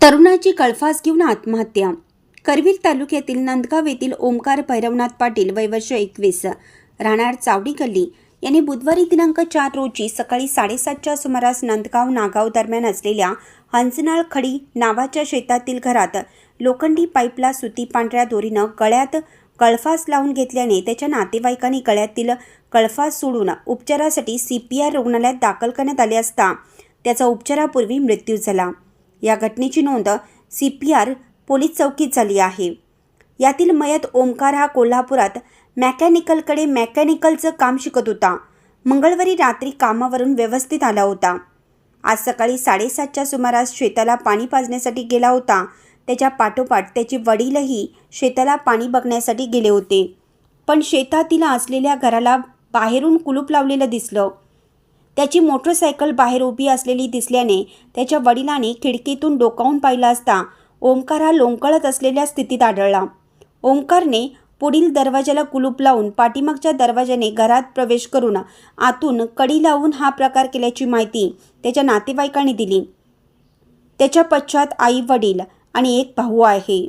तरुणाची कळफास घेऊन आत्महत्या. करवीर तालुक्यातील नंदगाव येथील ओमकार भैरवनाथ पाटील वयवर्ष एकवीस. राहणार चावडी गल्ली. यांनी बुधवारी दिनांक चार रोजी सकाळी साडेसातच्या सुमारास नंदगाव नागाव दरम्यान असलेल्या हंसनाळ खडी नावाच्या शेतातील घरात लोखंडी पाईपला सुती पांढऱ्या दोरीनं गळ्यात कळफास लावून घेतल्याने त्याच्या नातेवाईकांनी गळ्यातील कळफास सोडून उपचारासाठी सी पी आर रुग्णालयात दाखल करण्यात आले असता त्याचा उपचारापूर्वी मृत्यू झाला. या घटनेची नोंद सी पी आर पोलीस चौकीत झाली आहे. यातील मयत ओमकार हा कोल्हापुरात मॅकॅनिकलकडे मॅकॅनिकलचं काम शिकत होता. मंगळवारी रात्री कामावरून व्यवस्थित आला होता. आज सकाळी साडेसातच्या सुमारास शेताला पाणी पाजण्यासाठी गेला होता. त्याच्या पाठोपाठ त्याचे वडीलही शेताला पाणी बघण्यासाठी गेले होते. पण शेतातील असलेल्या घराला बाहेरून कुलूप लावलेलं दिसलं. त्याची मोटरसायकल बाहेर उभी असलेली दिसल्याने त्याच्या वडिलांनी खिडकीतून डोकावून पाहिला असता ओंकार हा लोंकळत असलेल्या स्थितीत आढळला. ओंकारने पुढील दरवाजाला कुलूप लावून पाठीमागच्या दरवाजाने घरात प्रवेश करून आतून कडी लावून हा प्रकार केल्याची माहिती त्याच्या नातेवाईकांनी दिली. त्याच्या पश्चात आई वडील आणि एक भाऊ आहे.